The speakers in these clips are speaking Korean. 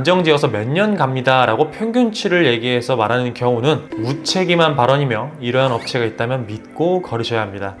단정지어서 몇 년 갑니다 라고 평균치를 얘기해서 말하는 경우는 무책임한 발언이며 이러한 업체가 있다면 믿고 거르셔야 합니다.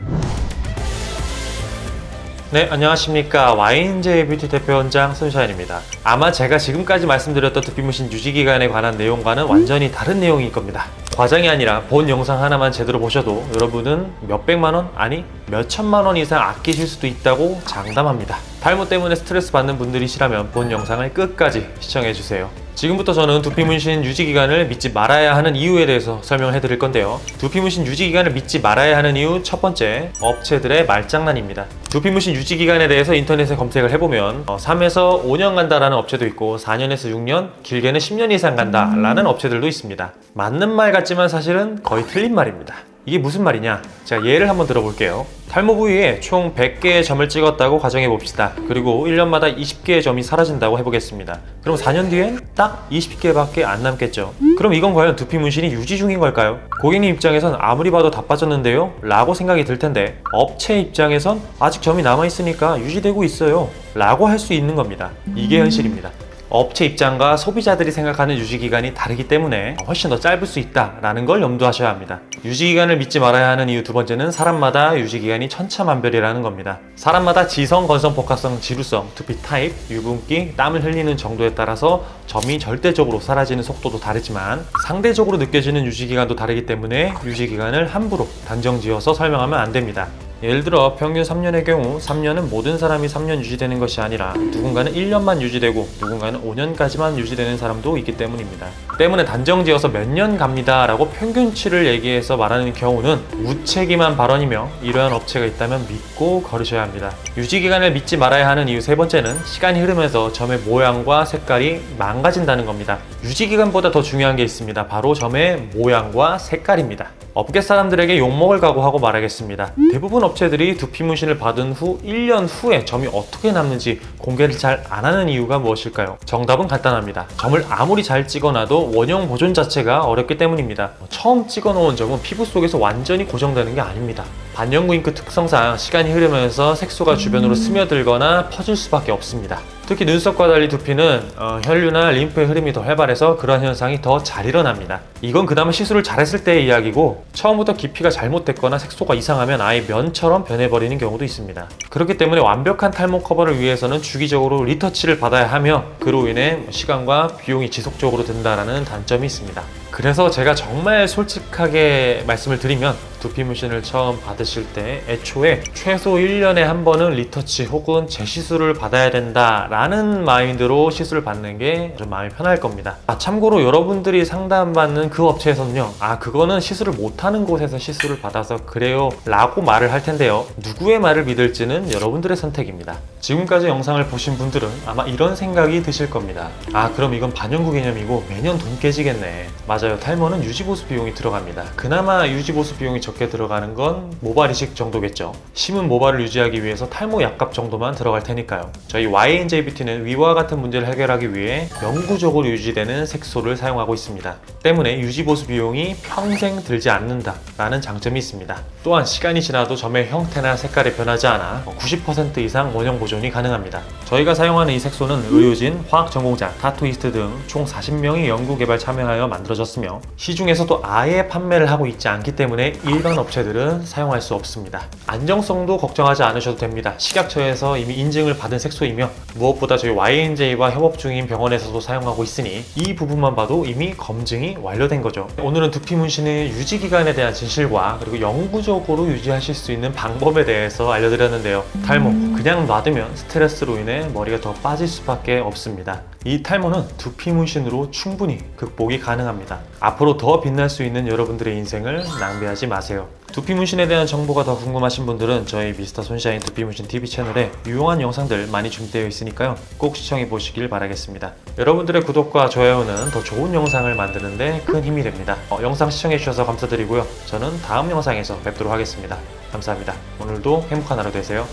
네, 안녕하십니까. YNJ 뷰티 대표원장 손샤인입니다. 아마 제가 지금까지 말씀드렸던 두피무신 유지기간에 관한 내용과는 완전히 다른 내용일 겁니다. 과장이 아니라 본 영상 하나만 제대로 보셔도 여러분은 몇백만 원, 아니 몇천만 원 이상 아끼실 수도 있다고 장담합니다. 탈모 때문에 스트레스 받는 분들이시라면 본 영상을 끝까지 시청해주세요. 지금부터 저는 두피 문신 유지 기간을 믿지 말아야 하는 이유에 대해서 설명을 해드릴 건데요. 두피 문신 유지 기간을 믿지 말아야 하는 이유 첫 번째, 업체들의 말장난입니다. 두피 문신 유지 기간에 대해서 인터넷에 검색을 해보면 어, 3에서 5년 간다라는 업체도 있고 4년에서 6년, 길게는 10년 이상 간다라는 업체들도 있습니다. 맞는 말 같지만 사실은 거의 틀린 말입니다. 이게 무슨 말이냐? 제가 예를 한번 들어볼게요. 탈모 부위에 총 100개의 점을 찍었다고 가정해 봅시다. 그리고 1년마다 20개의 점이 사라진다고 해보겠습니다. 그럼 4년 뒤엔 딱 20개밖에 안 남겠죠. 그럼 이건 과연 두피 문신이 유지 중인 걸까요? 고객님 입장에선 아무리 봐도 다 빠졌는데요? 라고 생각이 들 텐데 업체 입장에선 아직 점이 남아있으니까 유지되고 있어요. 라고 할 수 있는 겁니다. 이게 현실입니다. 업체 입장과 소비자들이 생각하는 유지 기간이 다르기 때문에 훨씬 더 짧을 수 있다라는 걸 염두하셔야 합니다. 유지 기간을 믿지 말아야 하는 이유 두 번째는 사람마다 유지 기간이 천차만별이라는 겁니다. 사람마다 지성, 건성, 복합성, 지루성, 두피 타입, 유분기, 땀을 흘리는 정도에 따라서 점이 절대적으로 사라지는 속도도 다르지만 상대적으로 느껴지는 유지 기간도 다르기 때문에 유지 기간을 함부로 단정지어서 설명하면 안 됩니다. 예를 들어 평균 3년의 경우 3년은 모든 사람이 3년 유지되는 것이 아니라 누군가는 1년만 유지되고 누군가는 5년까지만 유지되는 사람도 있기 때문입니다. 때문에 단정지어서 몇 년 갑니다 라고 평균치를 얘기해서 말하는 경우는 무책임한 발언이며 이러한 업체가 있다면 믿고 거르셔야 합니다. 유지기간을 믿지 말아야 하는 이유 세 번째는 시간이 흐르면서 점의 모양과 색깔이 망가진다는 겁니다. 유지기간보다 더 중요한 게 있습니다. 바로 점의 모양과 색깔입니다. 업계 사람들에게 욕먹을 각오하고 말하겠습니다. 대부분 업체들이 두피 문신을 받은 후 1년 후에 점이 어떻게 남는지 공개를 잘 안 하는 이유가 무엇일까요? 정답은 간단합니다. 점을 아무리 잘 찍어놔도 원형 보존 자체가 어렵기 때문입니다. 처음 찍어놓은 점은 피부 속에서 완전히 고정되는 게 아닙니다. 반영구 잉크 특성상 시간이 흐르면서 색소가 주변으로 스며들거나 퍼질 수밖에 없습니다. 특히 눈썹과 달리 두피는 어, 혈류나 림프의 흐름이 더 활발해서 그런 현상이 더 잘 일어납니다. 이건 그나마 시술을 잘했을 때의 이야기고 처음부터 깊이가 잘못됐거나 색소가 이상하면 아예 면처럼 변해버리는 경우도 있습니다. 그렇기 때문에 완벽한 탈모 커버를 위해서는 주기적으로 리터치를 받아야 하며 그로 인해 시간과 비용이 지속적으로 든다라는 단점이 있습니다. 그래서 제가 정말 솔직하게 말씀을 드리면 두피 문신을 처음 받으실 때 애초에 최소 1년에 한 번은 리터치 혹은 재시술을 받아야 된다라는 마인드로 시술을 받는 게 좀 마음이 편할 겁니다. 아, 참고로 여러분들이 상담받는 그 업체에서는요, 아, 그거는 시술을 못하는 곳에서 시술을 받아서 그래요 라고 말을 할 텐데요. 누구의 말을 믿을지는 여러분들의 선택입니다. 지금까지 영상을 보신 분들은 아마 이런 생각이 드실 겁니다. 아, 그럼 이건 반영구 개념이고 매년 돈 깨지겠네. 맞아요. 탈모는 유지보수 비용이 들어갑니다. 그나마 유지보수 비용이 적게 들어가는 건 모발 이식 정도겠죠. 심은 모발을 유지하기 위해서 탈모 약값 정도만 들어갈 테니까요. 저희 YNJ 뷰티는 위와 같은 문제를 해결하기 위해 영구적으로 유지되는 색소를 사용하고 있습니다. 때문에 유지보수 비용이 평생 들지 않는다라는 장점이 있습니다. 또한 시간이 지나도 점의 형태나 색깔이 변하지 않아 90% 이상 원형 보존이 가능합니다. 저희가 사용하는 이 색소는 의료진, 화학 전공자, 타투이스트 등 총 40명이 연구 개발 참여하여 만들 어졌으며 시중에서도 아예 판매를 하고 있지 않기 때문에 일반 업체들은 사용할 수 없습니다. 안정성도 걱정하지 않으셔도 됩니다. 식약처에서 이미 인증을 받은 색소이며 무엇보다 저희 YNJ와 협업 중인 병원에서도 사용하고 있으니 이 부분만 봐도 이미 검증이 완료된 거죠. 오늘은 두피 문신의 유지 기간에 대한 진실과 그리고 영구적으로 유지하실 수 있는 방법에 대해서 알려드렸는데요. 탈모 그냥 놔두면 스트레스로 인해 머리가 더 빠질 수밖에 없습니다. 이 탈모는 두피 문신으로 충분히 극복이 가능합니다. 앞으로 더 빛날 수 있는 여러분들의 인생을 낭비하지 마세요. 두피 문신에 대한 정보가 더 궁금하신 분들은 저희 미스터 손샤인 두피 문신 TV 채널에 유용한 영상들 많이 준비되어 있으니까요. 꼭 시청해 보시길 바라겠습니다. 여러분들의 구독과 좋아요는 더 좋은 영상을 만드는데 큰 힘이 됩니다. 어, 영상 시청해 주셔서 감사드리고요. 저는 다음 영상에서 뵙도록 하겠습니다. 감사합니다. 오늘도 행복한 하루 되세요.